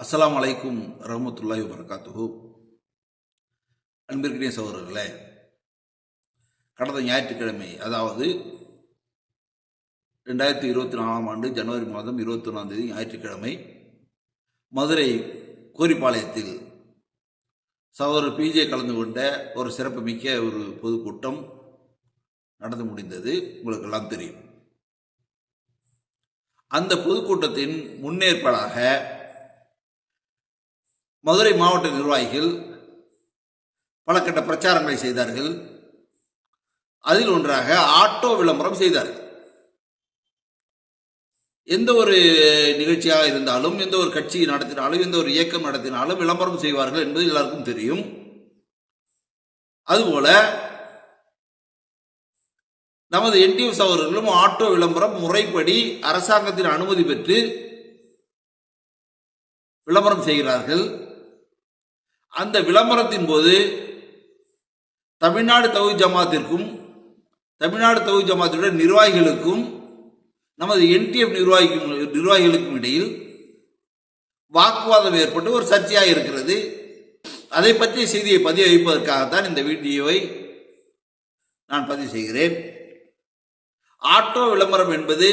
அஸ்லாம் அலைக்கும் ரஹமத்துல்லாஹி வரகாத்துஹு அன்பிற்கினிய சகோதரர்களே கடந்த ஞாயிற்றுக்கிழமை அதாவது ரெண்டாயிரத்தி இருபத்தி நாலாம் ஆண்டு ஜனவரி மாதம் இருபத்தி ஒன்றாம் தேதி ஞாயிற்றுக்கிழமை மதுரை கோரிப்பாளையத்தில் சகோதரர் பிஜே கலந்து கொண்ட ஒரு சிறப்புமிக்க ஒரு பொதுக்கூட்டம் நடந்து முடிந்தது. உங்களுக்கு எல்லாம் தெரியும். அந்த பொதுக்கூட்டத்தின் முன்னேற்பாடாக மதுரை மாவட்ட நிர்வாகிகள் பல கட்ட பிரச்சாரங்களை செய்தார்கள். அதில் ஒன்றாக ஆட்டோ விளம்பரம் செய்தார்கள் எந்த ஒரு நிகழ்ச்சியாக இருந்தாலும் எந்த ஒரு கட்சி நடத்தினாலும் எந்த ஒரு இயக்கம் நடத்தினாலும் விளம்பரம் செய்வார்கள் என்பது எல்லாருக்கும் தெரியும். அதுபோல நமது என்டிஎஃப் அவர்களும் ஆட்டோ விளம்பரம் முறைப்படி அரசாங்கத்தின் அனுமதி பெற்று விளம்பரம் செய்கிறார்கள். அந்த விளம்பரத்தின் போது தமிழ்நாடு தவி ஜமாத்திற்கும் தமிழ்நாடு தவி ஜமாத்தினுடைய நிர்வாகிகளுக்கும் நமது என்டிஎஃப் நிர்வாகிக்கும் நிர்வாகிகளுக்கும் இடையில் வாக்குவாதம் ஏற்பட்டு ஒரு சர்ச்சையாக இருக்கிறது. அதை பற்றிய செய்தியை பதிவு வைப்பதற்காகத்தான் இந்த வீடியோவை நான் பதிவு செய்கிறேன். ஆட்டோ விளம்பரம் என்பது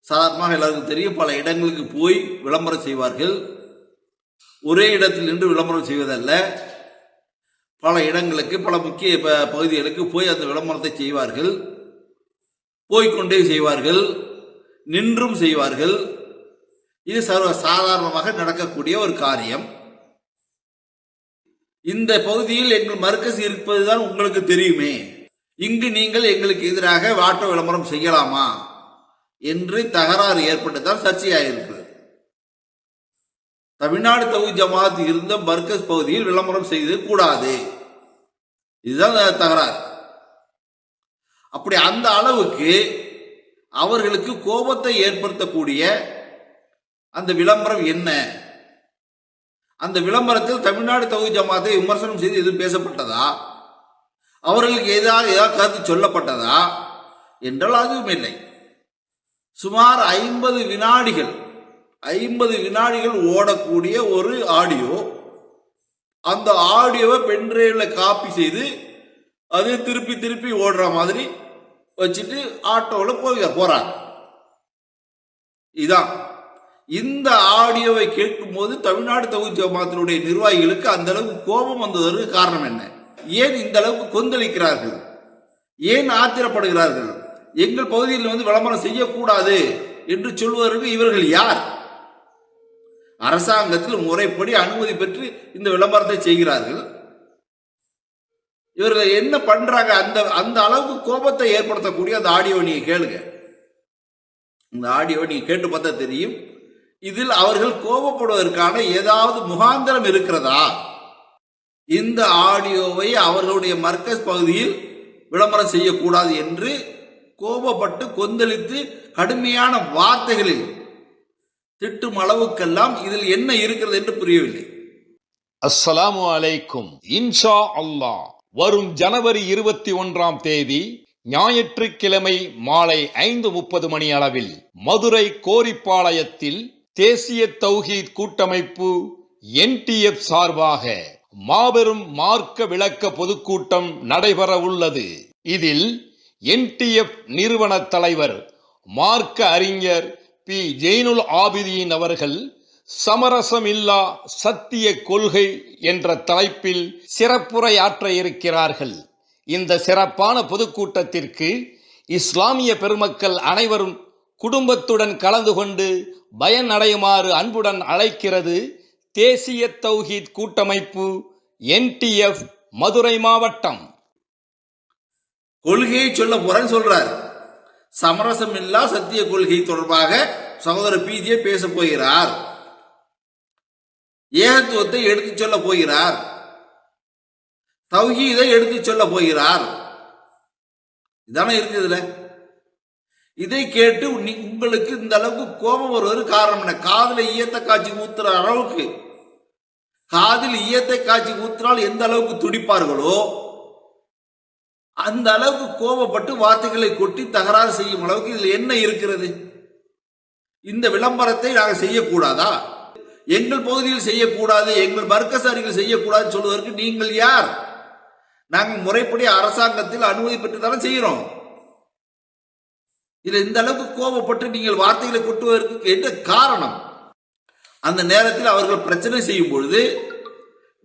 சாதாரணமாக எல்லாருக்கும் தெரியும். பல இடங்களுக்கு போய் விளம்பரம் செய்வார்கள். ஒரே இடத்தில் நின்று விளம்பரம் செய்வதல்ல. பல இடங்களுக்கு பல முக்கிய ப- பகுதிகளுக்கு போய் அந்த விளம்பரத்தை செய்வார்கள். போய்கொண்டே செய்வார்கள். நின்றும் செய்வார்கள். இது சர்வ சாதாரணமாக நடக்கக்கூடிய ஒரு காரியம். இந்த பகுதியில் எங்கள் மர்க்கஸ் இருப்பதுதான் உங்களுக்கு தெரியுமே. இங்கு நீங்கள் எங்களுக்கு எதிராக வாட்ட விளம்பரம் செய்யலாமா? என்று தகராறு ஏற்பட்டுதான் சர்ச்சையாயிருக்கு தமிழ்நாடு தவி ஜமாத் இருந்த பர்கஸ் பகுதியில் விளம்பரம் செய்து கூடாது. இதுதான் தகராறு. அப்படி அந்த அளவுக்கு அவர்களுக்கு கோபத்தை ஏற்படுத்தக்கூடிய அந்த விளம்பரம் என்ன? அந்த விளம்பரத்தில் தமிழ்நாடு தகுதி ஜமாத்தை விமர்சனம் செய்து எதுவும் பேசப்பட்டதா? அவர்களுக்கு ஏதாவது ஏதாவது கருத்து சொல்லப்பட்டதா? என்றால் அதுவும் இல்லை சுமார் ஐம்பது வினாடிகள் ஐம்பது வினாடிகள் ஓடக்கூடிய ஒரு ஆடியோ. அந்த ஆடியோவை பென்ட்ரைவில் காப்பி செய்து அது திருப்பி திருப்பி ஓடுற மாதிரி வச்சுட்டு ஆட்டோவில் போய் போகிறாங்க இதான். இந்த ஆடியோவை கேட்கும்போது தமிழ்நாடு தொகுதி ஜமாத்தினுடைய நிர்வாகிகளுக்கு அந்த அளவுக்கு கோபம் வந்ததற்கு காரணம் என்ன? ஏன் இந்த அளவுக்கு கொந்தளிக்கிறார்கள்? ஏன் ஆத்திரப்படுகிறார்கள்? எங்கள் பகுதியில் வந்து விளம்பரம் செய்யக்கூடாது என்று சொல்வதற்கு இவர்கள் யார்? அரசாங்கத்தில் முறைப்படி அனுமதி பெற்று இந்த விளம்பரத்தை செய்கிறார்கள். இவர்கள் என்ன பண்றாங்க? அந்த அந்த அளவுக்கு கோபத்தை ஏற்படுத்தக்கூடிய அந்த ஆடியோ நீங்க கேளுங்க. இந்த ஆடியோ நீங்க கேட்டு பார்த்தா தெரியும். இதில் அவர்கள் கோபப்படுவதற்கான ஏதாவது முகாந்திரம் இருக்கிறதா? இந்த ஆடியோவை அவர்களுடைய மர்க்கஸ் பகுதியில் விளம்பரம் செய்யக்கூடாது என்று கோபப்பட்டு கொந்தளித்து கடுமையான வார்த்தைகளில் திட்டும் அளவுக்கெல்லாம் இதில் என்ன இருக்கிறது என்று புரியவில்லை. அஸ்ஸலாமு அலைக்கும். இன்ஷா அல்லாஹ். வரும் ஜனவரி இருபத்தி ஒன்றாம் தேதி ஞாயிற்றுக்கிழமை மாலை ஐந்து முப்பது மணி அளவில் மதுரை கோரிப்பாளையத்தில் தேசிய தௌஹீத் கூட்டமைப்பு என்டிஎஃப் சார்பாக மாபெரும் மார்க்க விளக்க பொதுக்கூட்டம் நடைபெற உள்ளது. இதில் என்டிஎஃப் நிறுவன தலைவர் மார்க்க அறிஞர் பி. ஜெயினுல் ஆபிதீன் அவர்கள் சமரசமில்லா சத்திய கொள்கை என்ற தலைப்பில் சிறப்புரையாற்ற இருக்கிறார்கள். இந்த சிறப்பான பொதுக்கூட்டத்திற்கு இஸ்லாமிய பெருமக்கள் அனைவரும் குடும்பத்துடன் கலந்து கொண்டு பயனடையுமாறு அன்புடன் அழைக்கிறது தேசிய தௌஹீத் கூட்டமைப்பு என்டிஎஃப் மதுரை மாவட்டம். கொள்கையை சொல்ல போறேன்னு சொல்றார். சமரசம் இல்லா சத்திய கொள்கை தொடர்பாக சகோதரர் பீதியை பேச போகிறார். ஏகத்துவத்தை எடுத்துச் சொல்ல போகிறார். தௌஹீதை எடுத்துச் சொல்ல போகிறார். இதானே இருக்குதுல இதை கேட்டு உங்களுக்கு இந்த அளவுக்கு கோபம் வருவது காரணம் என்ன? காதில் ஈயத்தை காட்சி ஊத்துற அளவுக்கு. காதில் ஈயத்தை காட்சி ஊத்தினால் எந்த அளவுக்கு துடிப்பார்களோ அந்த அளவுக்கு கோபப்பட்டு வார்த்தைகளை கொட்டி தகராறு செய்யும் அளவுக்கு இதில் என்ன இருக்கிறது? இந்த விளம்பரத்தை நாங்கள் செய்யக்கூடாதா? எங்கள் பகுதியில் செய்யக்கூடாது எங்கள் மர்க்கசாரிகள் செய்யக்கூடாது சொல்வதற்கு நீங்கள் யார்? நாங்கள் முறைப்படி அரசாங்கத்தில் அனுமதி பெற்று தானே செய்கிறோம். இதில் இந்த அளவுக்கு கோபப்பட்டு நீங்கள் வார்த்தைகளை கொட்டுவதற்கு என்ன காரணம்? அந்த நேரத்தில் அவர்கள் பிரச்சனை செய்யும் பொழுது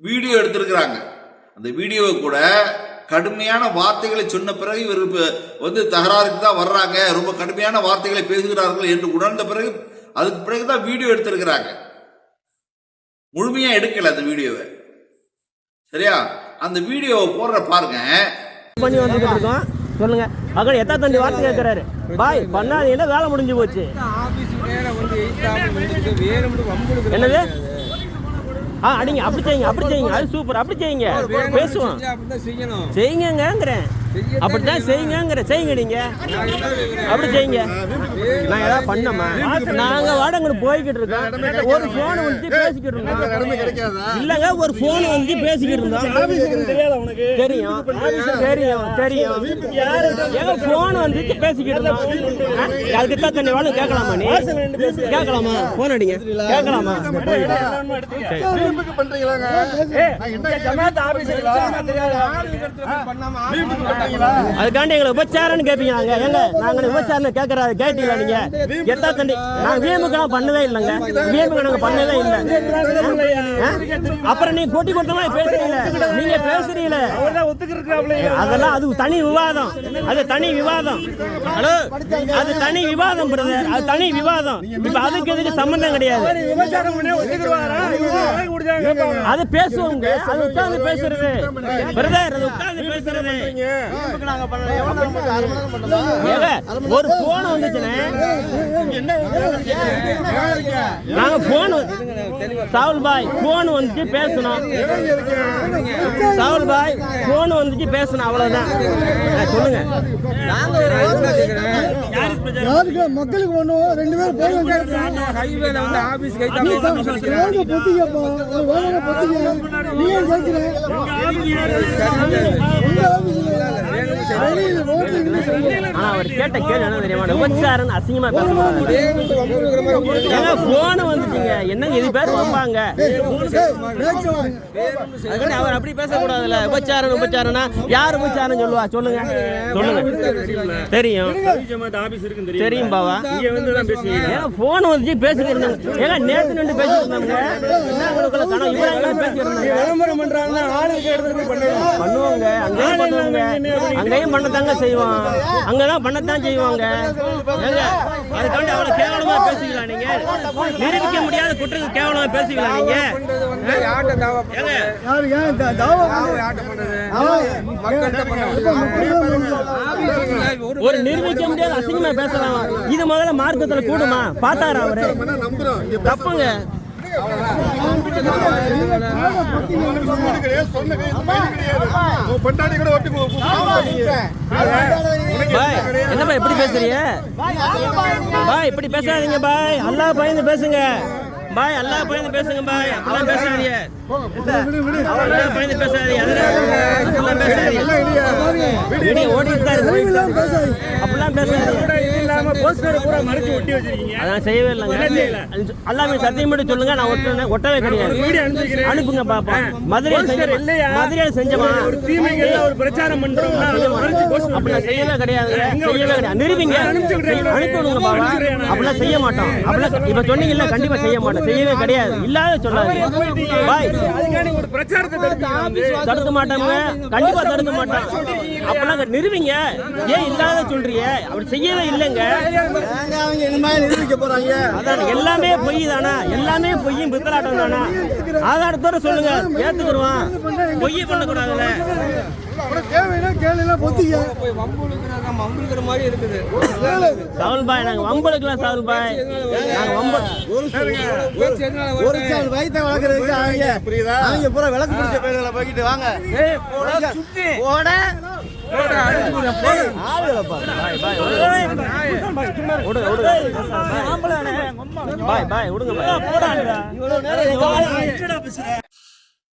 வீடியோ எடுத்திருக்கிறாங்க. அந்த வீடியோவை கூட கடுமையான வார்த்தைகளை சொன்ன பிறகு இவர் இப்ப வந்து தகராறுக்கு தான் வர்றாங்க. ரொம்ப கடுமையான வார்த்தைகளை பேசுகிறார்கள் என்று உணர்ந்த பிறகு அதுக்கு பிறகு தான் வீடியோ எடுத்திருக்கிறாங்க. முழுமையா எடுக்கல அந்த வீடியோவை. சரியா? அந்த வீடியோவை போடுற பாருங்க. பண்ணி இருக்கோம். சொல்லுங்க. அக்கா எத்தா தண்டி வார்த்தை கேட்கறாரு. பாய் பண்ணாதீங்கன்னா வேலை முடிஞ்சு போச்சு. வந்துட்டு என்னது? ஆ அடிங்க. அப்படி செய்யுங்க அப்படி செய்யுங்க. அது சூப்பர். அப்படி செய்யுங்க. பேசுவோம். செய்யுங்கங்கிறேன். அப்படித்தான் செய்யுங்கங்கிற செய்யுங்க நீங்க. அப்படி செய்யுங்க. நான் ஏதாவது பண்ணமா? நாங்க வாடகை போய்கிட்டு இருக்கோம். ஒரு போன் வந்து பேசிக்கிட்டு இருந்தோம் இல்லங்க ஒரு போன் வந்து பேசிக்கிட்டு இருந்தோம். தெரியும் தெரியும் தெரியும். ஏங்க போன் வந்து பேசிக்கிட்டு இருந்தோம். அதுக்கு தான் தண்ணி வாழும் கேட்கலாமா நீ? கேட்கலாமா? போன் அடிங்க. கேட்கலாமா? போயிட்டு. அதுக்காண்டி எங்களை உபச்சாரம்னு கேட்பீங்க நாங்க. ஏங்க நாங்க உபச்சாரம் கேட்கறாரு கேட்டீங்களா நீங்க? எத்தா தண்டி நான் விஎமுக்கெல்லாம் பண்ணவே இல்லைங்க. விஎமுக்கு நாங்க பண்ணவே இல்லை. அப்புறம் நீங்க கொட்டி கொட்டமா பேசுறீங்க நீங்க பேசுறீங்களே. அதெல்லாம் அது தனி விவாதம். அது தனி விவாதம். ஹலோ? அது தனி விவாதம் பிரதர். அது தனி விவாதம். இப்ப அதுக்கு எதுக்கு சம்பந்தம் கிடையாது. அது பேசுவோங்க. அது உட்கார்ந்து பேசுறது. பிரதர் அது உட்கார்ந்து பேசுறது. ஒரு போன் வந்துச்சுனே நாங்க போன் சாவுல் பாய் போன் வந்துச்சு பேசணும் சாவுல் பாய் போன் வந்துச்சு பேசணும் அவ்வளவுதான் சொல்லுங்க யாருக்கு மக்களுக்கு ஒண்ணும் ரெண்டு பேரும் போக ஹைவேல வந்து ஆபீஸ் வாங்க பொத்திக்கப்பா வாங்க பொத்திக்க நீ ஏன் கேட்கிற உங்க ஆபீஸ்ல வெளியில ரோட்ல இருந்து சொல்லுங்க. ஆனா அவர் கேட்ட கேள்வி என்ன தெரியுமா உபச்சாரன் அசிங்கமா ஏங்க போன் வந்துச்சுங்க. என்னங்க இது பேர். அதுக்காண்டி அவர் அப்படி பேசக்கூடாதுல்ல. உபச்சாரம் உபச்சாரம்னா யார் உபச்சாரம் சொல்லுவா? சொல்லுங்க. சொல்லுங்க. தெரியும். தெரியும் பாவா. ஏங்க போன் வந்துச்சு பேசிட்டு இருந்தாங்க ஏங்க நேத்து நின்று பேசிட்டு இருந்தாங்க? ஆளுக்கு எடுத்துட்டு பண்ணுவாங்க. பண்ணுவாங்க. அங்கேயும் பண்ணத்தாங்க செய்வோம் அங்கதான் பண்ணத்தான் செய்வாங்க. ஏங்க அதுக்காண்டி அவ்வளவு கேவலமா பேசுவீங்களா நீங்க? நிரூபிக்க முடியாத குற்றத்துக்கு கேவலமா பேசுவீங்களா நீங்க. ஒரு நிரூபிக்க முடியாத அசிங்கமா பேசலாம் இது முதல்ல மார்க்கத்துல கூடுமா? பார்த்தாரா அவரு? தப்புங்க. என்னப்பா எப்படி பேசுறீங்க? பாய் இப்படி பேசாதீங்க பாய். அல்லாஹ் பயந்து பேசுங்க. பாய் அல்லாஹ் பயந்து பேசுங்க பாய். அப்படிலாம் பேசாதீங்க. அதான் செய்யவே இல்லைங்க எல்லாமே சத்தியம் பண்ணி சொல்லுங்க நான் ஒட்ட ஒட்டவே கிடையாது அனுப்புங்க பாப்போம் மதுரையில் மதுரையில் செஞ்சமா ஒரு பிரச்சாரம் பண்றோம் அப்படி செய்யவே கிடையாது செய்யவே கிடையாது நிரூபிங்க அனுப்பி விடுங்க பாப்பா அப்படிலாம் செய்ய மாட்டோம் அப்படிலாம் இப்ப சொன்னீங்கல்ல கண்டிப்பா செய்ய மாட்டோம் செய்யவே கிடையாது இல்லாத சொல்லாதீங்க பாய் ஒரு பிரச்சாரத்தை தடுக்க மாட்டோங்க கண்டிப்பா தடுக்க மாட்டோம். அப்பெல்லாம் நிறுவிங்க. ஏன் இல்லாத சொல்றீங்க? அப்படி செய்யவே இல்லைங்க. அதான் எல்லாமே பொய் தானா? எல்லாமே பொய்யும் பித்தலாட்டம் தானா? ஆதாரத்தோட சொல்லுங்க. ஏத்துக்குருவான். பொய் பண்ணக்கூடாதுல்ல. உனக்கு தேவைன்னா கேளுன்னா பொத்திக்க. போய் வம்புழுக்கிறாங்க வம்புழுக்கிற மாதிரி இருக்குது சாகுல் பாய் நாங்க வம்பளுக்கலாம் சாகுல் பாய் நாங்க வம்ப ஒரு சால் வயித்தை வளர்க்கறதுக்கு அவங்க அவங்க பூரா விளக்கு பிடிச்ச பேர்களை போய்கிட்டு வாங்க.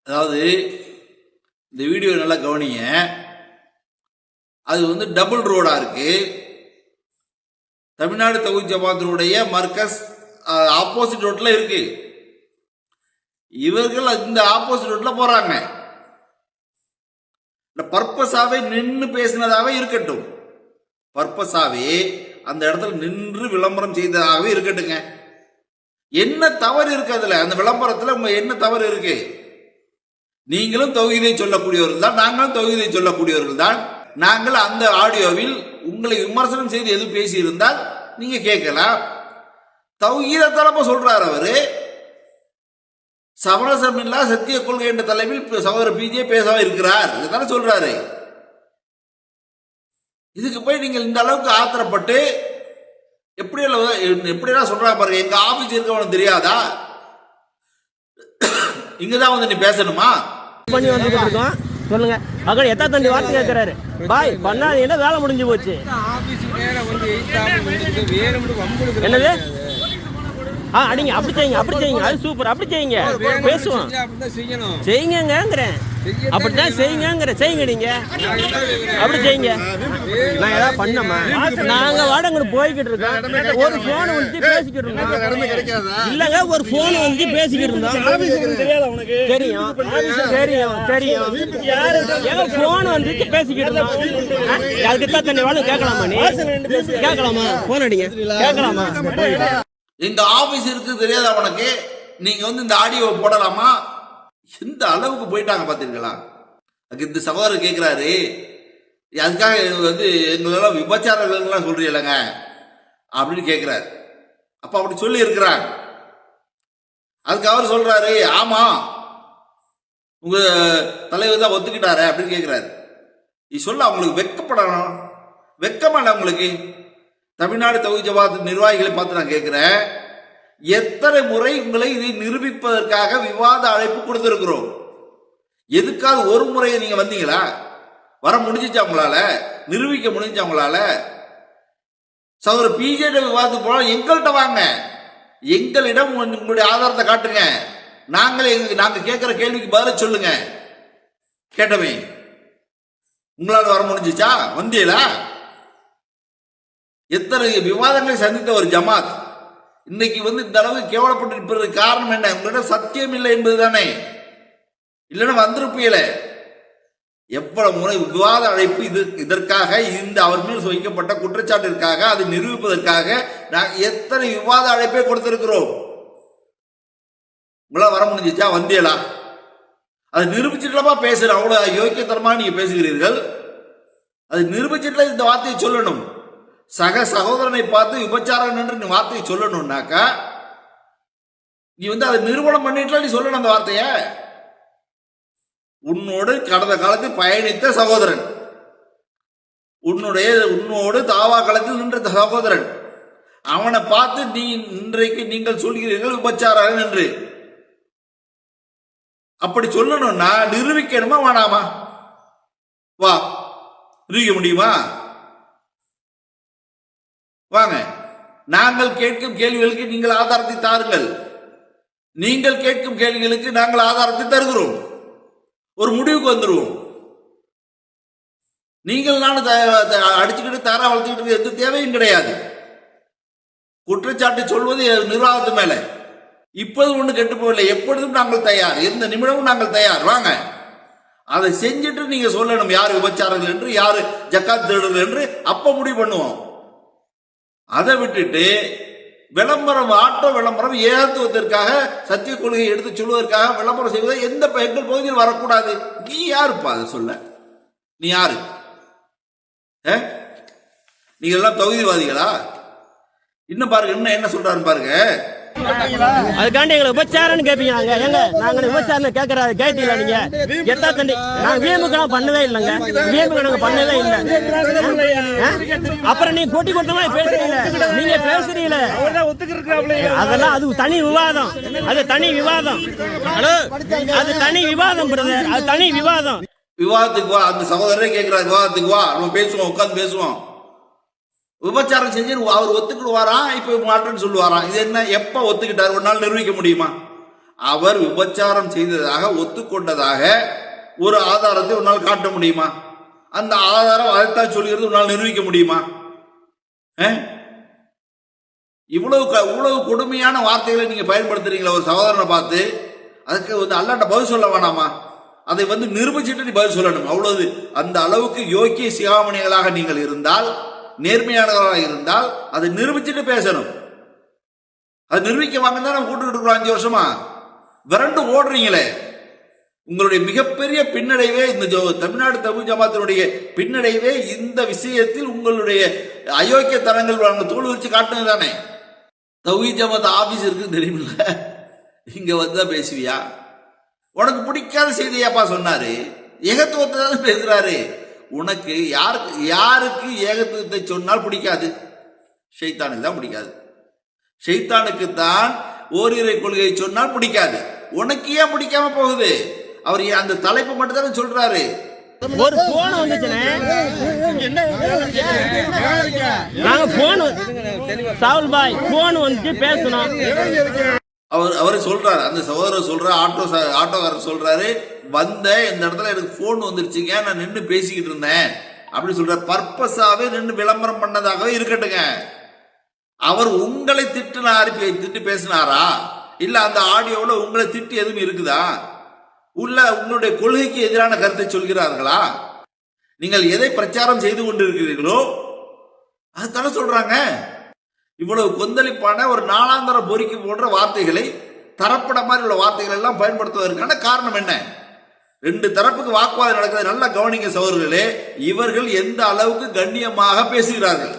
அதாவது இந்த வீடியோ நல்லா கவனிங்க. அது வந்து டபுள் ரோடா இருக்கு. தமிழ்நாடு தகுதி ஜமாத்தினுடைய மர்க்கஸ் ஆப்போசிட் ரோட்ல இருக்கு. இவர்கள் இந்த ஆப்போசிட் ரூட்ல போறாங்க. இந்த பர்பஸாவே நின்று பேசினதாகவே இருக்கட்டும். பர்பஸாவே அந்த இடத்துல நின்று விளம்பரம் செய்ததாகவே இருக்கட்டுங்க. என்ன தவறு இருக்கு அதுல? அந்த விளம்பரத்துல உங்க என்ன தவறு இருக்கு? நீங்களும் தொகுதியை சொல்லக்கூடியவர்கள் தான் நாங்களும் தொகுதியை சொல்லக்கூடியவர்கள் தான். நாங்கள் அந்த ஆடியோவில் உங்களை விமர்சனம் செய்து எது பேசியிருந்தால் நீங்க கேட்கலாம். தௌஹீத நம்ம சொல்றாரு அவரு? சமரசமில்லா சத்திய கொள்கை என்ற தலைப்பில் சகோதரர் பிஜே பேசவா இருக்கிறார். இதுதானே சொல்றாரு. இதுக்கு போய் நீங்கள் இந்த அளவுக்கு ஆத்திரப்பட்டு எப்படி எப்படிலாம் சொல்றாங்க பாருங்க எங்க ஆபீஸ் இருக்கவனுக்கு தெரியாதா? இங்கதான் வந்து நீ பேசணுமா? பண்ணி வந்துட்டு இருக்கோம் சொல்லுங்க. அக்கா எத்தா தண்டி வார்த்தை கேட்கறாரு பாய் பண்ணாதீங்கன்னா வேலை முடிஞ்சு போச்சு. என்னது? ஆ அடிங்க அப்படி செய்யுங்க அப்படி செய்யுங்க. அது சூப்பர் அப்படி செய்யுங்க. பேசுவோம். அப்படிதான் செய்யணும். செய்யுங்கங்கிறேன். அப்படித்தான் செய்யுங்கங்கிறேன். செய்யுங்க நீங்க. அப்படி செய்யுங்க. நான் ஏதாவது பண்ணமா நாங்க வாடகை போய்கிட்டு இருக்கோம். ஒரு போன் வந்து பேசிக்கிட்டு இருந்தோம். இல்லங்க ஒரு போன் வந்து பேசிக்கிட்டு இருந்தோம். தெரியும் தெரியும். தெரியும் ஏங்க போன் வந்து பேசிக்கிட்டு இருந்தோம். அதுக்கு தான் தண்ணி வாழும் கேட்கலாமா நீ? கேட்கலாமா? போன் அடிங்க. கேட்கலாமா? எங்க ஆபீஸ் இருக்கு தெரியாதா உனக்கு? நீங்க வந்து இந்த ஆடியோவை போடலாமா? எந்த அளவுக்கு போயிட்டாங்க பாத்தீங்களா அதுக்கு இந்த சகோதரர் கேட்கிறாரு அதுக்காக வந்து எங்களெல்லாம் விபச்சாரங்கள்லாம் சொல்றீங்களங்க அப்படின்னு கேட்குறாரு அப்ப அப்படி சொல்லி இருக்கிறாங்க. அதுக்கு அவர் சொல்றாரு ஆமா உங்க தலைவர் தான் ஒத்துக்கிட்டாரு அப்படின்னு கேட்கிறாரு நீ சொல்ல அவங்களுக்கு வெக்கப்படணும் வெக்கமான உங்களுக்கு? தமிழ்நாடு தொகுதி ஜமாத் நிர்வாகிகளை பார்த்து நான் கேட்கிறேன். எத்தனை முறை உங்களை இதை நிரூபிப்பதற்காக விவாத அழைப்பு கொடுத்துருக்குறோம்? எதுக்காவது ஒரு முறை நீங்க வந்தீங்களா? வர முடிஞ்சிச்சா உங்களால? நிரூபிக்க முடிஞ்சா உங்களால? சகோதர பிஜேடி விவாதத்துக்கு போனால் எங்கள்கிட்ட வாங்க. எங்களிடம் உங்களுடைய ஆதாரத்தை காட்டுங்க. நாங்களே நாங்கள் கேட்குற கேள்விக்கு பதில சொல்லுங்க. கேட்டவே உங்களால் வர முடிஞ்சிச்சா? வந்தீங்களா? எத்தனை விவாதங்களை சந்தித்த ஒரு ஜமாத்? இன்னைக்கு வந்து இந்த அளவு கேவலப்பட்டிருப்பதற்கு காரணம் என்ன? உங்களிடம் சத்தியம் இல்லை என்பதுதானே? இல்லைன்னா வந்திருப்பீங்களே? எவ்வளவு முறை விவாத அழைப்பு இது இதற்காக இந்த அவர் மேல் வைக்கப்பட்ட குற்றச்சாட்டிற்காக அதை நிரூபிப்பதற்காக நான் எத்தனை விவாத அழைப்பை கொடுத்திருக்கிறோம்? உங்களால் வர முடிஞ்சிச்சா? வந்தியலா அதை நிரூபிச்சுட்டுலமா பேசுறேன். அவ்வளோ யோக்கியத்தனமாக நீங்கள் பேசுகிறீர்கள். அது நிரூபிச்சுட்டுல இந்த வார்த்தையை சொல்லணும். சக சகோதரனை பார்த்து விபச்சாரம் என்று நீ வார்த்தையை சொல்லணும்னாக்கா நீ வந்து அதை நிரூபணம் பண்ணிட்டுல நீ சொல்லணும் அந்த வார்த்தைய. உன்னோடு கடந்த காலத்தில் பயணித்த சகோதரன். உன்னுடைய உன்னோடு தாவா காலத்தில் நின்ற சகோதரன். அவனை பார்த்து நீ இன்றைக்கு நீங்கள் சொல்கிறீர்கள் விபச்சாரன் என்று அப்படி சொல்லணும்னா நிரூபிக்கணுமா வேணாமா? வா நிரூபிக்க முடியுமா? வாங்க. நாங்கள் கேட்கும் கேள்விகளுக்கு நீங்கள் ஆதாரத்தை தாருங்கள். நீங்கள் கேட்கும் கேள்விகளுக்கு நாங்கள் ஆதாரத்தை தருகிறோம். ஒரு முடிவுக்கு வந்துடுவோம் நீங்கள் நானும் அடிச்சுக்கிட்டு தாரா வளர்த்துக்கிட்டு எந்த தேவையும் கிடையாது. குற்றச்சாட்டு சொல்வது நிர்வாகத்து மேல. இப்போது ஒன்றும் கெட்டு போகல எப்பொழுதும் நாங்கள் தயார். எந்த நிமிடமும் நாங்கள் தயார். வாங்க. அதை செஞ்சுட்டு நீங்க சொல்லணும். யார் விபச்சாரங்கள் என்று யாரு ஜக்காத் திருடர்கள் என்று அப்ப முடிவு பண்ணுவோம். அதை விட்டுட்டு விளம்பரம் ஆட்டோ விளம்பரம் ஏகத்துவத்திற்காக சத்திய கொள்கையை எடுத்து சொல்வதற்காக விளம்பரம் செய்வதை எந்த ப- எங்கள் பகுதியில் வரக்கூடாது. நீ யாருப்பா? அதை சொல்ல. நீ யாரு? நீங்க எல்லாம் தொகுதிவாதிகளா? இன்னும் பாருங்க இன்னும் என்ன சொல்றாரு பாருங்க. அதுக்காண்டி எங்களை விபச்சாரம்னு கேட்பீங்க நாங்க ஏங்க நாங்க விபச்சாரம் கேட்கறாரு கேட்டீங்களா நீங்க. எத்தா தண்டி நான் விஎமுக்கு பண்ணவே இல்லைங்க. விஎமுக்கு நாங்க பண்ணவே இல்லை? அப்புறம் நீ கொட்டி கொட்டமா பேசுறீங்க. நீங்க பேசுறீங்களே. அதெல்லாம் அது தனி விவாதம். அது தனி விவாதம். ஹலோ? அது தனி விவாதம் பிரதர் அது தனி விவாதம். விவாதத்துக்கு வா. அந்த சகோதரரே கேட்கிறார் விவாதத்துக்கு வா. நம்ம பேசுவோம் உட்காந்து பேசுவோம். விபச்சாரம் செஞ்சு அவர் ஒத்துக்கிடுவாராம் இப்ப மாட்டேன்னு சொல்லுவாராம் இது என்ன எப்ப ஒத்துக்கிட்டார்? ஒரு நாள் நிரூபிக்க முடியுமா? அவர் விபச்சாரம் செய்ததாக ஒத்துக்கொண்டதாக ஒரு ஆதாரத்தை ஒரு நாள் காட்ட முடியுமா? அந்த ஆதாரம் அதைத்தான் சொல்கிறது ஒரு நாள் நிரூபிக்க முடியுமா? ஆ? இவ்வளவு க- இவ்வளவு கொடுமையான வார்த்தைகளை நீங்க பயன்படுத்துறீங்களா ஒரு சகோதரனை பார்த்து அதுக்கு வந்து அல்லாட்ட பதில் சொல்ல வேணாமா? அதை வந்து நிரூபிச்சுட்டு நீ பதில் சொல்லணும். அவ்வளவு அந்த அளவுக்கு யோக்கிய சிகாமணிகளாக நீங்கள் இருந்தால் நேர்மையானவராக இருந்தால் அதை நிரூபிச்சுட்டு பேசணும். அது நிரூபிக்க வாங்க தான் நம்ம கூட்டுக்கிட்டு இருக்கிறோம் அஞ்சு வருஷமா? விரண்டு ஓடுறீங்களே. உங்களுடைய மிகப்பெரிய பின்னடைவே இந்த ஜோ- தமிழ்நாடு தமிழ் ஜமாத்தினுடைய பின்னடைவே இந்த விஷயத்தில் உங்களுடைய அயோக்கிய தரங்கள் அங்க தோல் வச்சு காட்டுனது தானே. தௌஹி ஜமாத் ஆபீஸ் இருக்குன்னு தெரியுமில்ல? இங்க வந்து தான் பேசுவியா? உனக்கு பிடிக்காத செய்தியாப்பா சொன்னாரு. ஏகத்துவத்தை தான் பேசுறாரு. உனக்கு யாருக்கு யாருக்கு ஏகத்துவத்தை சொன்னால் பிடிக்காது. ஷைத்தானுக்கு தான் பிடிக்காது. ஷைத்தானுக்கு தான் ஓரிரை கொள்கையை சொன்னால் பிடிக்காது. உனக்கு ஏன் பிடிக்காம போகுது? அவர் அந்த தலைப்பு மட்டும் தானே சொல்றாரு. ஒரு போன் வந்துச்சுனே நாங்க போன் சாவுல் பாய் போன் வந்துச்சு பேசணும். அவர் அவர் சொல்றாரு. அந்த சகோதரர் சொல்ற ஆட்டோ ஆட்டோக்காரர் சொல்றாரு. வந்தேன் இந்த இடத்துல எனக்கு ஃபோன் வந்துருச்சுங்க நான் நின்று பேசிக்கிட்டு இருந்தேன். அப்படின்னு சொல்ற பர்பஸாவே நின்று விளம்பரம் பண்ணதாகவே இருக்கட்டுங்க. அவர் உங்களை திட்டுனாரு திட்டு பேசினாரா? இல்ல அந்த ஆடியோவில் உங்களை திட்டு எதுவும் இருக்குதா? உள்ள உங்களுடைய கொள்கைக்கு எதிரான கருத்தை சொல்கிறார்களா? நீங்கள் எதை பிரச்சாரம் செய்து கொண்டிருக்கிறீர்களோ அதுதானே சொல்றாங்க. இவ்வளவு கொந்தளிப்பான ஒரு நாளாந்தர பொறிக்கு போன்ற வார்த்தைகளை தரப்பட மாதிரி உள்ள வார்த்தைகள் எல்லாம் பயன்படுத்துவதற்கான காரணம் என்ன? ரெண்டு தரப்புக்கு வாக்குவாதம் நடக்கிறது நல்லா கவனிங்க சோழர்களே இவர்கள் எந்த அளவுக்கு கண்ணியமாக பேசுகிறார்கள்?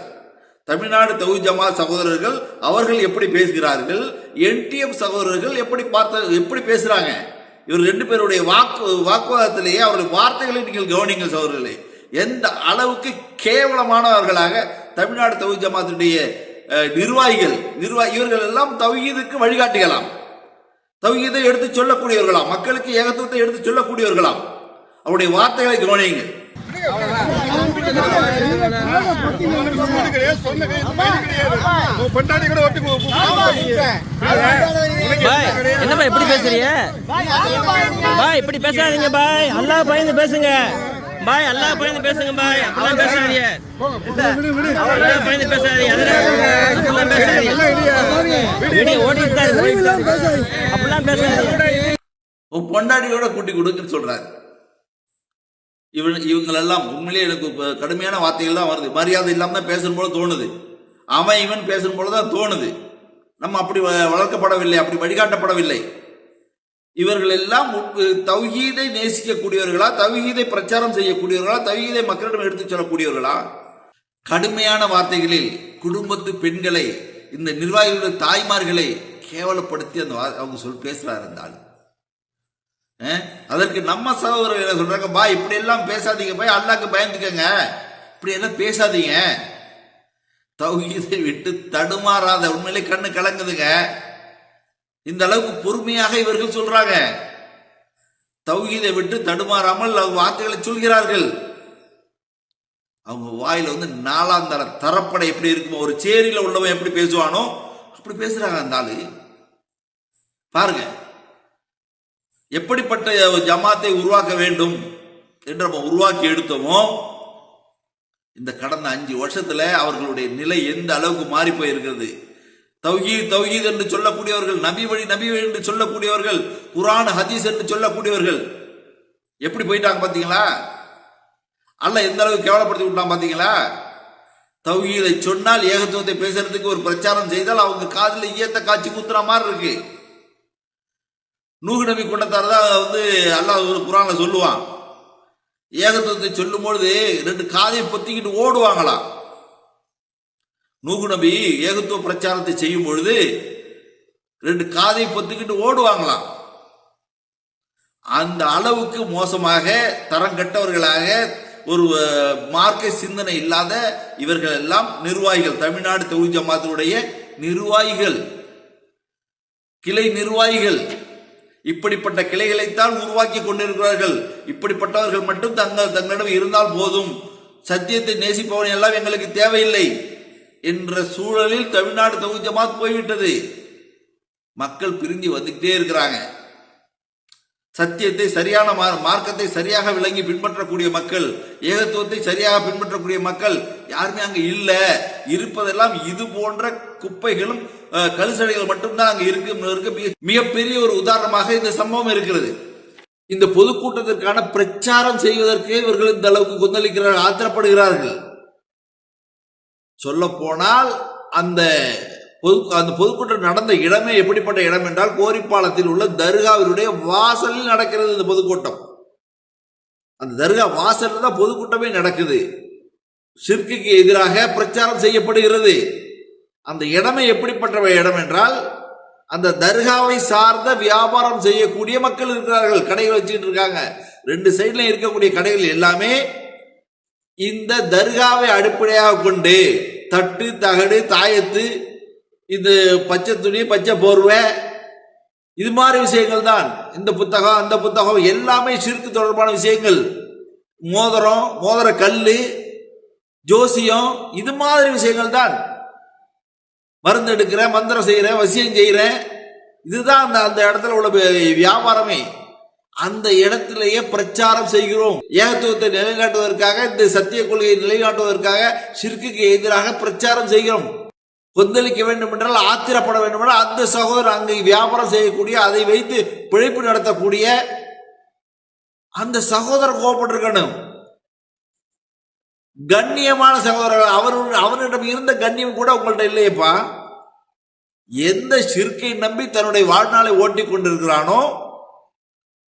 தமிழ்நாடு தகுதி ஜமாத் சகோதரர்கள் அவர்கள் எப்படி பேசுகிறார்கள்? என்டிஎம் சகோதரர்கள் எப்படி பார்த்த எப்படி பேசுகிறாங்க இவர் ரெண்டு பேருடைய வாக்கு வாக்குவாதத்திலேயே அவருடைய வார்த்தைகளை நீங்கள் கவனிங்க சகோதரர்களே. எந்த அளவுக்கு கேவலமானவர்களாக தமிழ்நாடு தகுதி ஜமாத்தினுடைய நிர்வாகிகள் நிர்வாகி இவர்கள் எல்லாம் தௌஹீதுக்கு வழிகாட்டிகளாம். தௌஹீதை எடுத்து சொல்லக்கூடியவர்களாம் மக்களுக்கு ஏகத்துவத்தை எடுத்து சொல்லக்கூடியவர்களாம் அவருடைய வார்த்தைகளை கவனியுங்க கூட என்னப்பா எப்படி பேசுறீங்க? பாய் இப்படி பேசாதீங்க பாய். அல்லாஹ் பயந்து பேசுங்க. பாய் அல்லாஹ் பயந்து பேசுங்க பாய். அப்படிலாம் பேசாதீங்க. அல்லாஹ் பயந்து பேசாதீங்க. அதெல்லாம் அப்படிலாம் பேசாதீங்க. தான் உன் பொண்டாட்டியோட கூட்டி கொடுக்குன்னு சொல்றாரு. இவன் இவங்களெல்லாம் உண்மையிலேயே எனக்கு கடுமையான வார்த்தைகள் தான் வருது. மரியாதை இல்லாம தான் பேசும் போல தோணுது. அவன் இவன் பேசும் போல தான் தோணுது. நம்ம அப்படி வ- வளர்க்கப்படவில்லை அப்படி வழிகாட்டப்படவில்லை. இவர்கள் எல்லாம் உ- தௌஹீதை நேசிக்கக்கூடியவர்களா? தௌஹீதை பிரச்சாரம் செய்யக்கூடியவர்களா? தௌஹீதை மக்களிடம் எடுத்துச் சொல்லக்கூடியவர்களா? கடுமையான வார்த்தைகளில் குடும்பத்து பெண்களை இந்த நிர்வாகிகளுடைய தாய்மார்களை கேவலப்படுத்தி அந்த வா- அவங்க சொல் பேசுறாரு இருந்தால் அதற்கு நம்ம சகோதரர்கள் என்ன சொல்றாங்க? பா இப்படி எல்லாம் பேசாதீங்க. பாய் அல்லாக்கு பயந்துக்கங்க. இப்படி எல்லாம் பேசாதீங்க. தௌஹீதை விட்டு தடுமாறாத உண்மையிலே கண்ணு கலங்குதுங்க. இந்த அளவுக்கு பொறுமையாக இவர்கள் சொல்றாங்க. தௌஹீதை விட்டு தடுமாறாமல் அவங்க வார்த்தைகளை சொல்கிறார்கள். அவங்க வாயில வந்து நாலாந்தர தரப்படை எப்படி இருக்குமோ ஒரு சேரியில உள்ளவன் எப்படி பேசுவானோ அப்படி பேசுறாங்க அந்த ஆளு. பாருங்க. எப்படிப்பட்ட ஜமாத்தை உருவாக்க வேண்டும் என்று நம்ம உருவாக்கி எடுத்தோமோ இந்த கடந்த அஞ்சு வருஷத்துல அவர்களுடைய நிலை எந்த அளவுக்கு மாறி போயிருக்கிறது? தௌஹீத் தௌஹீத் என்று சொல்லக்கூடியவர்கள் நபி வழி நபி வழி என்று சொல்லக்கூடியவர்கள் குரான் ஹதீஸ் என்று சொல்லக்கூடியவர்கள். எப்படி போயிட்டாங்க பாத்தீங்களா? அல்ல எந்த அளவுக்கு கேவலப்படுத்தி விட்டான் பாத்தீங்களா? தௌஹீதை சொன்னால் ஏகத்துவத்தை பேசுறதுக்கு ஒரு பிரச்சாரம் செய்தால் அவங்க காதில் ஈயத்தை காய்ச்சி குத்துற மாதிரி இருக்கு. நூகு நபி கூட்டத்தார் தான் வந்து அல்லாஹ் ஒரு குரான்ல சொல்லுவான். ஏகத்துவத்தை சொல்லும் பொழுது ரெண்டு காதையை பொத்திக்கிட்டு ஓடுவாங்களாம். நூகு நபி ஏகத்துவ பிரச்சாரத்தை செய்யும் பொழுது ரெண்டு காதை பொத்துக்கிட்டு ஓடுவாங்களாம். அந்த அளவுக்கு மோசமாக தரம் கெட்டவர்களாக ஒரு மார்க்க சிந்தனை இல்லாத இவர்கள் எல்லாம் நிர்வாகிகள் தமிழ்நாடு தொகுதி ஜமாத்தினுடைய நிர்வாகிகள். கிளை நிர்வாகிகள். இப்படிப்பட்ட கிளைகளைத்தான் உருவாக்கி கொண்டிருக்கிறார்கள். இப்படிப்பட்டவர்கள் மட்டும் தங்கள் தங்களிடம் இருந்தால் போதும். சத்தியத்தை நேசிப்பவன் எல்லாம் எங்களுக்கு தேவையில்லை. என்ற சூழலில் தமிழ்நாடு தகுதி ஜமாத் போய்விட்டது. மக்கள் பிரிஞ்சு வந்துகிட்டே இருக்கிறாங்க. சத்தியத்தை சரியான மார்க்கத்தை சரியாக விளங்கி பின்பற்றக்கூடிய மக்கள் ஏகத்துவத்தை சரியாக பின்பற்றக்கூடிய மக்கள் யாருமே அங்க இல்ல. இருப்பதெல்லாம் இது போன்ற குப்பைகளும் கழுசடைகள் மட்டும்தான் அங்க இருக்கு இருக்கு மிக- மிகப்பெரிய ஒரு உதாரணமாக இந்த சம்பவம் இருக்கிறது. இந்த பொதுக்கூட்டத்திற்கான பிரச்சாரம் செய்வதற்கே இவர்கள் இந்த அளவுக்கு கொந்தளிக்கிறார்கள் ஆத்திரப்படுகிறார்கள். சொல்ல போனால் அந்த பொது அந்த பொதுக்கூட்டம் நடந்த இடமே எப்படிப்பட்ட இடம் என்றால் கோரிப்பாலத்தில் உள்ள தர்காவினுடைய வாசலில் நடக்கிறது இந்த பொதுக்கூட்டம். அந்த தர்கா வாசலில் தான் பொதுக்கூட்டமே நடக்குது. சிற்கிக்கு எதிராக பிரச்சாரம் செய்யப்படுகிறது. அந்த இடமே எப்படிப்பட்ட இடம் என்றால் அந்த தர்காவை சார்ந்த வியாபாரம் செய்யக்கூடிய மக்கள் இருக்கிறார்கள். கடைகள் வச்சுக்கிட்டு இருக்காங்க. ரெண்டு சைட்ல இருக்கக்கூடிய கடைகள் எல்லாமே இந்த தர்காவை அடிப்படையாக கொண்டு தட்டு தகடு தாயத்து இது பச்சை துணி பச்சை போர்வை இது மாதிரி விஷயங்கள் தான். இந்த புத்தகம் அந்த புத்தகம் எல்லாமே சிறுக்கு தொடர்பான விஷயங்கள். மோதிரம் மோதிர கல் ஜோசியம் இது மாதிரி விஷயங்கள் தான். மருந்து எடுக்கிறேன் மந்திரம் செய்கிறேன் வசியம் செய்கிறேன். இதுதான் அந்த அந்த இடத்துல உள்ள வியாபாரமே. அந்த இடத்திலேயே பிரச்சாரம் செய்கிறோம். ஏகத்துவத்தை நிலைநாட்டுவதற்காக இந்த சத்திய கொள்கையை நிலைநாட்டுவதற்காக சிற்குக்கு எதிராக பிரச்சாரம் செய்கிறோம். கொந்தளிக்க வேண்டும் என்றால் ஆத்திரப்பட வேண்டும் என்றால் அந்த சகோதரர் அங்கே வியாபாரம் செய்யக்கூடிய அதை வைத்து பிழைப்பு நடத்தக்கூடிய அந்த சகோதரர் கோபப்பட்டிருக்கணும். கண்ணியமான சகோதரர் அவர் அவரிடம் இருந்த கண்ணியம் கூட உங்கள்கிட்ட இல்லையேப்பா. எந்த சிற்கை நம்பி தன்னுடைய வாழ்நாளை ஓட்டி கொண்டிருக்கிறானோ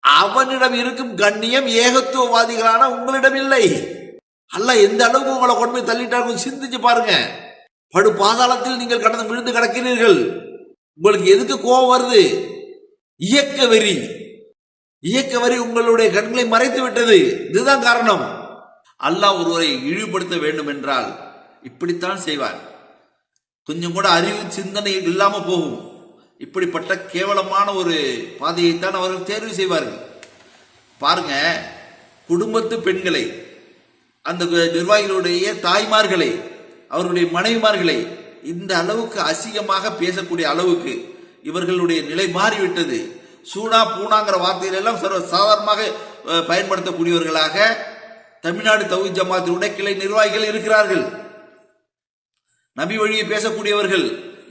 அவனிடம் இருக்கும் கண்ணியம் ஏகத்துவவாதிகளான உங்களிடம் இல்லை அல்ல எந்த அளவுக்கு உங்களை கொண்டு போய் தள்ளிட்டார்கள் சிந்திச்சு பாருங்க. படு பாதாளத்தில் நீங்கள் கடந்து விழுந்து கிடக்கிறீர்கள். உங்களுக்கு எதுக்கு கோபம் வருது? இயக்க வரி இயக்க வரி உங்களுடைய கண்களை மறைத்து விட்டது. இதுதான் காரணம். அல்லாஹ் ஒருவரை இழிவுபடுத்த வேண்டும் என்றால் இப்படித்தான் செய்வார். கொஞ்சம் கூட அறிவு சிந்தனை இல்லாம போகும். இப்படிப்பட்ட கேவலமான ஒரு பாதையைத்தான் அவர்கள் தேர்வு செய்வார்கள். பாருங்க குடும்பத்து பெண்களை அந்த நிர்வாகிகளுடைய தாய்மார்களை அவர்களுடைய மனைவிமார்களை இந்த அளவுக்கு அசிங்கமாக பேசக்கூடிய அளவுக்கு இவர்களுடைய நிலை மாறிவிட்டது. சூடா பூனாங்கிற வார்த்தைகள் எல்லாம் சர்வ சாதாரணமாக பயன்படுத்தக்கூடியவர்களாக தமிழ்நாடு தகுதி ஜமாத்தினுடைய கிளை நிர்வாகிகள் இருக்கிறார்கள். நபி வழியை பேசக்கூடியவர்கள்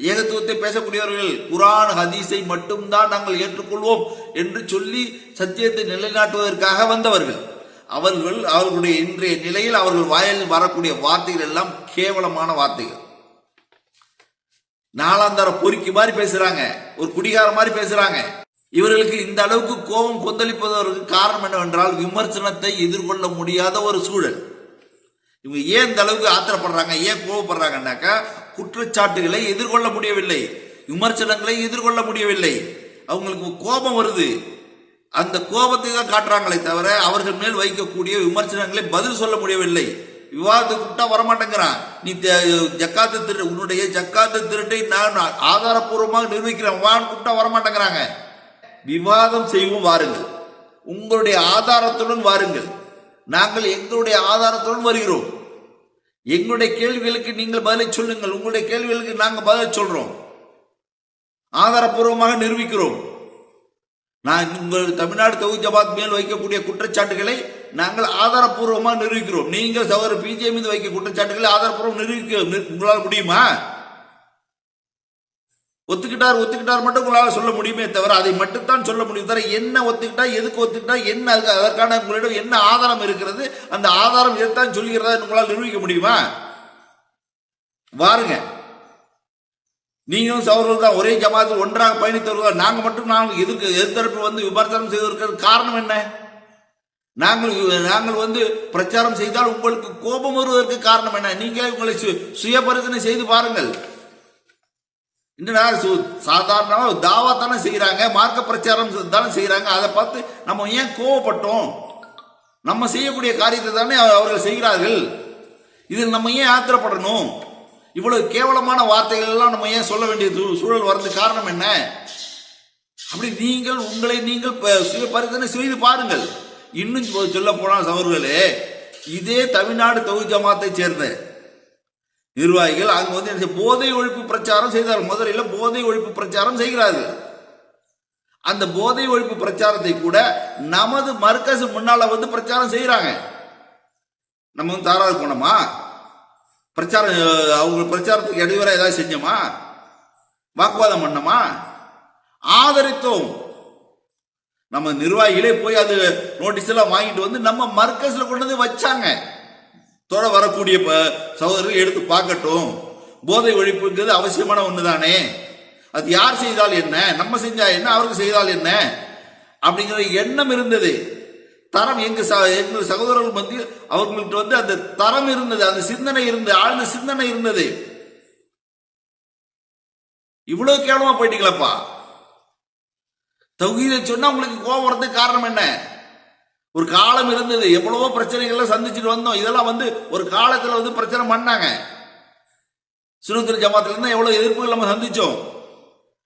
ஏகத்துவத்தை பேசக்கூடியவர்கள் குரான் ஹதீஸை மட்டும்தான் நாங்கள் ஏற்றுக்கொள்வோம் என்று சொல்லி சத்தியத்தை நிலைநாட்டுவதற்காக வந்தவர்கள். அவர்கள் அவர்களுடைய இன்றைய நிலையில் அவர்கள் வாயில் வரக்கூடிய வார்த்தைகள் எல்லாம் கேவலமான வார்த்தைகள். நாலாந்தார பொறுக்கி மாதிரி பேசுறாங்க ஒரு குடிகார மாதிரி பேசுறாங்க. இவர்களுக்கு இந்த அளவுக்கு கோபம் கொந்தளிப்பதற்கு காரணம் என்னவென்றால் விமர்சனத்தை எதிர்கொள்ள முடியாத ஒரு சூழல். இவங்க ஏன் இந்த அளவுக்கு ஆத்திரப்படுறாங்க ஏன் கோவப்படுறாங்கன்னாக்கா குற்றச்சாட்டுகளை எதிர்கொள்ள முடியவில்லை. விமர்சனங்களை எதிர்கொள்ள முடியவில்லை. அவங்களுக்கு கோபம் வருது. அந்த கோபத்தை தான் காட்டுறாங்களே தவிர அவர்கள் மேல் வைக்கக்கூடிய விமர்சனங்களை பதில் சொல்ல முடியவில்லை. விவாதத்துக்கு கூப்பிட்டா வரமாட்டேங்கிறான். நீ த- ஜக்காத்து திரு உன்னுடைய ஜக்காத்து திருட்டை நான் ஆதாரப்பூர்வமாக நிரூபிக்கிறேன். வான்னு கூப்பிட்டா வரமாட்டேங்கிறாங்க. விவாதம் செய்வோம் வாருங்கள். உங்களுடைய ஆதாரத்துடன் வாருங்கள். நாங்கள் எங்களுடைய ஆதாரத்துடன் வருகிறோம். எங்களுடைய கேள்விகளுக்கு நீங்கள் பதிலை சொல்லுங்கள். உங்களுடைய கேள்விகளுக்கு நாங்கள் பதில் சொல்றோம். ஆதாரப்பூர்வமாக நிரூபிக்கிறோம். நான் உங்கள் தமிழ்நாடு தொகுதி ஜமாத் மேல் வைக்கக்கூடிய குற்றச்சாட்டுகளை நாங்கள் ஆதாரப்பூர்வமாக நிரூபிக்கிறோம். நீங்கள் சகோதரர் பிஜே மீது வைக்க குற்றச்சாட்டுகளை ஆதாரபூர்வம் நிரூபிக்க உங்களால் முடியுமா? ஒத்துக்கிட்டார் ஒத்துக்கிட்டார் மட்டும் உங்களால் சொல்ல முடியுமே தவிர அதை மட்டும்தான் சொல்ல முடியும் தவிர என்ன ஒத்துக்கிட்டா எதுக்கு ஒத்துக்கிட்டா என்ன அதுக்கு அதற்கான உங்களிடம் என்ன ஆதாரம் இருக்கிறது அந்த ஆதாரம் இதைத்தான் சொல்கிறதா உங்களால் நிரூபிக்க முடியுமா? வாருங்க. நீங்களும் சௌரவர்கள் தான் ஒரே ஜமாத்தில் ஒன்றாக பயணித்தவர்கள் நாங்கள் மட்டும் நாங்கள் எதிர்க்க எதிர்த்தரப்பு வந்து விமர்சனம் செய்வதற்கு காரணம் என்ன? நாங்கள் நாங்கள் வந்து பிரச்சாரம் செய்தால் உங்களுக்கு கோபம் வருவதற்கு காரணம் என்ன? நீங்களே உங்களை சு- சுய செய்து பாருங்கள். என்னடா சு- சாதாரணமாக தாவா தானே செய்கிறாங்க மார்க்க பிரச்சாரம் தானே செய்கிறாங்க அதை பார்த்து நம்ம ஏன் கோவப்பட்டோம்? நம்ம செய்யக்கூடிய காரியத்தை தானே அவர்கள் செய்கிறார்கள். இதில் நம்ம ஏன் ஆத்திரப்படணும்? இவ்வளவு கேவலமான வார்த்தைகள் எல்லாம் நம்ம ஏன் சொல்ல வேண்டிய சூழல் வர்றதுக்கு காரணம் என்ன? அப்படி நீங்கள் உங்களை நீங்கள் ப- சுய செய்து பாருங்கள். இன்னும் சொல்ல போனால் சவர்களே இதே தமிழ்நாடு தொகுதி ஜமாத்தை சேர்ந்த நிர்வாகிகள் அங்க வந்து என்ன போதை ஒழிப்பு பிரச்சாரம் செய்தார் மதுரையில் போதை ஒழிப்பு பிரச்சாரம் செய்கிறார்கள். அந்த போதை ஒழிப்பு பிரச்சாரத்தை கூட நமது மர்க்கசு முன்னால வந்து பிரச்சாரம் செய்யறாங்க நம்ம வந்து தாராள போனோமா? பிரச்சாரம் அவங்க பிரச்சாரத்துக்கு இடையூறா ஏதாவது செஞ்சோமா? வாக்குவாதம் பண்ணோமா? ஆதரித்தோம். நம்ம நிர்வாகிகளே போய் அது நோட்டீஸ் எல்லாம் வாங்கிட்டு வந்து நம்ம மர்க்கஸ்ல கொண்டு வந்து வச்சாங்க. தொட வரக்கூடிய ப- சகோதரர்கள் எடுத்து பார்க்கட்டும். போதை ஒழிப்புங்கிறது அவசியமான ஒன்று தானே அது யார் செய்தால் என்ன? நம்ம செஞ்சா என்ன? அவருக்கு செய்தால் என்ன? அப்படிங்கிற எண்ணம் இருந்தது. தரம் எங்க ச- சகோதரர்கள் மத்தியில் அவர்கள்ட்ட வந்து அந்த தரம் இருந்தது அந்த சிந்தனை இருந்தது ஆழ்ந்த சிந்தனை இருந்தது. இவ்வளவு கேவலமா போயிட்டீங்களப்பா. தகுதியை சொன்னா உங்களுக்கு கோபம் வரதுக்கு காரணம் என்ன? ஒரு காலம் இருந்தது எவ்வளவோ பிரச்சனைகள்லாம் சந்திச்சுட்டு வந்தோம். இதெல்லாம் வந்து ஒரு காலத்துல வந்து பிரச்சனை பண்ணாங்க. சுனந்திர ஜமாத்துல இருந்தால் எவ்வளவு எதிர்ப்புகள் நம்ம சந்திச்சோம்.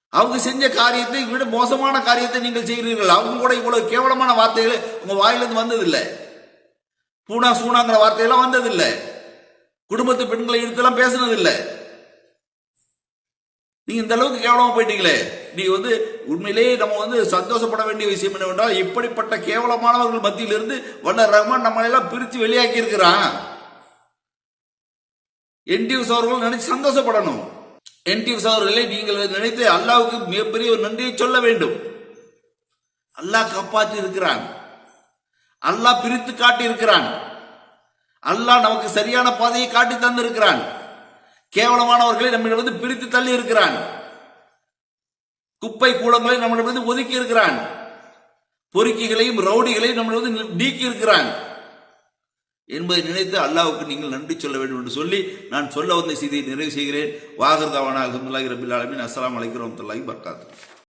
அவங்க செஞ்ச காரியத்தை விட மோசமான காரியத்தை நீங்கள் செய்கிறீர்கள். அவங்க கூட இவ்வளவு கேவலமான வார்த்தைகள் உங்க வாயிலிருந்து வந்ததில்லை. பூனா சூனாங்கிற வார்த்தையெல்லாம் வந்ததில்லை. குடும்பத்து பெண்களை எடுத்தெல்லாம் பேசுனதில்லை. நீங்க இந்த அளவுக்கு கேவலமா போயிட்டீங்களே? நீ வந்து உண்மையிலேயே நம்ம வந்து சந்தோஷப்பட வேண்டிய விஷயம் என்னவென்றால் இப்படிப்பட்ட கேவலமானவர்கள் மத்தியிலிருந்து வல்ல ரஹ்மான் நம்மளை எல்லாம் பிரித்து வெளியாக்கி இருக்கிறான். என்டியூஸ் அவர்கள் நினைச்சு சந்தோஷப்படணும். என்டியூஸ் அவர்களை நீங்கள் நினைத்து அல்லாவுக்கு மிகப்பெரிய ஒரு நன்றியை சொல்ல வேண்டும். அல்லாஹ் காப்பாற்றி இருக்கிறான். அல்லாஹ் பிரித்து காட்டி இருக்கிறான். அல்லாஹ் நமக்கு சரியான பாதையை காட்டி தந்திருக்கிறான். கேவலமானவர்களை நம்மிடமிருந்து பிரித்து தள்ளி இருக்கிறான். குப்பை கூலங்களை நம்மிடமிருந்து ஒதுக்கி இருக்கிறான். பொறுக்கிகளையும் ரவுடிகளையும் நம்மிடமிருந்து நீக்கி இருக்கிறான். என்பதை நினைத்து அல்லாவுக்கு நீங்கள் நன்றி சொல்ல வேண்டும் என்று சொல்லி நான் சொல்ல வந்த செய்தியை நிறைவு செய்கிறேன். வாகர்தாவான அலமதுல்லாஹி ரபில் ஆலமின். அஸ்ஸலாமு அலைக்கும் வரஹ்மத்துல்லாஹி வபரகாத்துஹு.